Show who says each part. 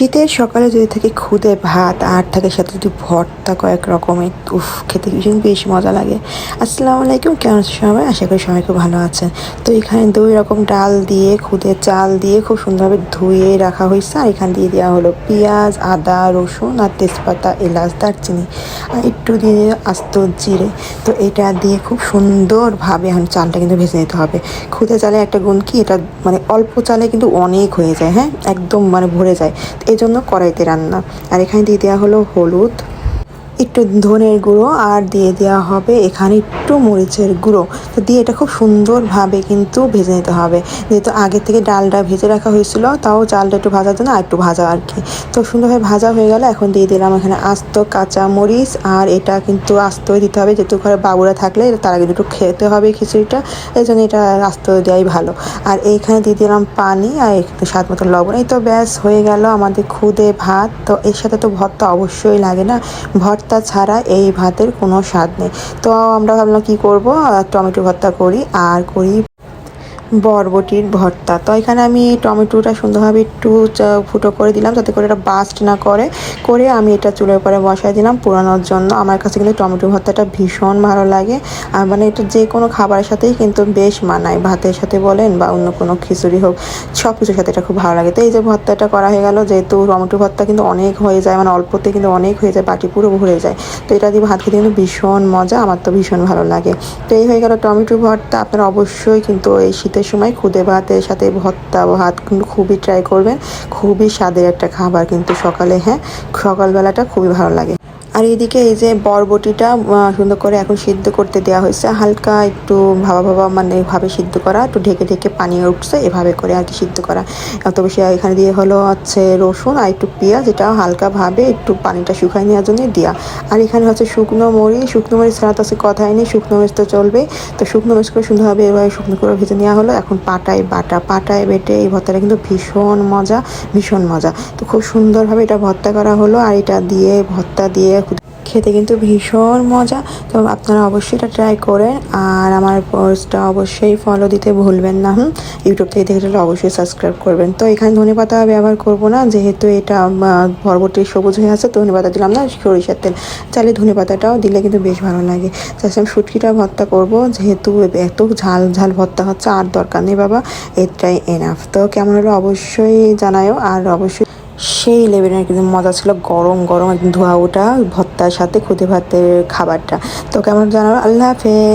Speaker 1: শীতের সকালে যদি থাকে খুদে ভাত আর থাকে সাথে যদি ভর্তা কয়েক রকমের, উফ, খেতে ভীষণ বেশ মজা লাগে। আসসালামু আলাইকুম, কেমন সবাই? আশা করি সবাই খুব ভালো আছেন। তো এখানে দুই রকম ডাল দিয়ে, খুদে চাল দিয়ে খুব সুন্দরভাবে ধুয়ে রাখা হয়েছে। আর এখান দিয়ে দেওয়া হলো পেঁয়াজ, আদা, রসুন আর তেজপাতা, এলাচ, দারচিনি আর একটু দিয়ে আস্ত জিরে। তো এটা দিয়ে খুব সুন্দরভাবে এখন চালটা কিন্তু ভেজে নিতে হবে। খুদে চালে একটা গুণ কি? এটা মানে অল্প চালে কিন্তু অনেক হয়ে যায় হ্যাঁ? একদম মানে ভরে যায়। এই জন্য কড়াইতে রান্না। আর এখানে দিয়ে দেওয়া হলো হলুদ একটু ধনের গুঁড়ো আর দিয়ে দেওয়া হবে এখানে একটু মরিচের গুঁড়ো। তো দিয়ে এটা খুব সুন্দরভাবে কিন্তু ভেজে নিতে হবে। যেহেতু আগে থেকে ডালটা ভেজে রাখা হয়েছিল, তাও চালটা একটু ভাজার জন্য আর একটু ভাজা আর কি। তো সুন্দরভাবে ভাজা হয়ে গেলে এখন দিয়ে দিলাম এখানে আস্ত কাঁচা মরিচ, আর এটা কিন্তু আস্তই দিতে হবে। যেহেতু ঘরে বাবুরা থাকলে তারা কিন্তু একটু খেতে হবে খিচুড়িটা এই জন্য এটা আস্ত দেওয়াই ভালো। আর এইখানে দিয়ে দিলাম পানি আর একটু স্বাদ মতো লবণ। এই তো ব্যাস, হয়ে গেল আমাদের খুদে ভাত। তো এর সাথে তো ভর্তা অবশ্যই লাগে না। ভর্তা ছাড়া এই ভাতের কোনো স্বাদ নেই। তো আমরা ভাবলাম কি করব? টমেটো ভর্তা করি, আর করি বরবটির ভর্তা। তো এখানে আমি টমেটোটা সুন্দরভাবে একটু ফুটো করে দিলাম, যাতে করে এটা বাস্ট না করে। করে আমি এটা চুলের উপরে বসাই দিলাম পুরানোর জন্য। আমার কাছে কিন্তু টমেটো ভর্তাটা ভীষণ ভালো লাগে। আর মানে এটা যে কোনো খাবারের সাথেই কিন্তু বেশ মানায়। ভাতের সাথে বলেন বা অন্য কোনো খিচুড়ি হোক, সব কিছুর সাথে এটা খুব ভালো লাগে। তো এই যে ভর্তাটা করা হয়ে গেল, যেহেতু টমেটো ভর্তা কিন্তু অনেক হয়ে যায় মানে অল্পতে কিন্তু অনেক হয়ে যায়, বাটি পুরো ভরে যায়। তো এটা দিয়ে ভাত খেতে কিন্তু ভীষণ মজা, আমার তো ভীষণ ভালো লাগে। তো এই হয়ে গেল টমেটো ভর্তা। আপনারা অবশ্যই কিন্তু এই শীতের সময় খুদে ভাতের সাথে ভত্তা ভাত কিন্তু খুবই ট্রাই করবেন। খুবই স্বাদের একটা খাবার কিন্তু সকালে হ্যাঁ? সকালবেলাটা খুবই ভালো লাগে। আর এইদিকে এই যে বরবটিটা সুন্দর করে এখন সিদ্ধ করতে দেওয়া হয়েছে। হালকা একটু ভাবা ভাবা মানে ভাবে সিদ্ধ করা, একটু ঢেকে ঢেকে পানি উঠছে, এভাবে করে আর কি সিদ্ধ করা। এত বেশি এখানে দিয়ে হলো হচ্ছে রসুন আর একটু পেঁয়াজ, এটা হালকা ভাবে একটু পানিটা শুকাই নেওয়ার জন্য দেওয়া আর এখানে হচ্ছে শুকনো মরিচ শুকনো মরিচ ছাড়া তো কথাই নেই, শুকনো মরিচ তো চলবে। তো শুকনো মরিচ করে সুন্দরভাবে এভাবে শুকনো করে ভেজে নেওয়া হলো, এখন পাটায় বাটা। পাটায় বেটে এই ভর্তাটা কিন্তু ভীষণ মজা ভীষণ মজা। তো খুব সুন্দরভাবে এটা ভর্তা করা হলো, আর এটা দিয়ে, ভর্তা দিয়ে খেতে কিন্তু ভীষণ মজা। তো আপনারা অবশ্যই এটা ট্রাই করেন আর আমার পোস্টটা অবশ্যই ফলো দিতে ভুলবেন না, হুম? ইউটিউব থেকে দেখে অবশ্যই সাবস্ক্রাইব করবেন। তো এখানে ধনে পাতা ব্যবহার করব না, যেহেতু এটা পরবর্তী সবুজ হয়ে আছে ধনে পাতা দিলাম না, সরিষার তেল। চাইলে ধনে পাতাটাও দিলে কিন্তু বেশ ভালো লাগে। আমি শুটকিটা ভর্তা করব, যেহেতু এত ঝাল ঝাল ভর্তা হচ্ছে আর দরকার নেই বাবা, এটাই এনাফ তো কেমন হলো অবশ্যই জানায়ও, আর অবশ্যই সেই লেভেলের কিন্তু মজা ছিল। গরম গরম একদম ধোয়া ওটা ভর্তার সাথে খুদে ভাতের খাবারটা। তো কেমন জানাব আল্লাহ হাফেজ।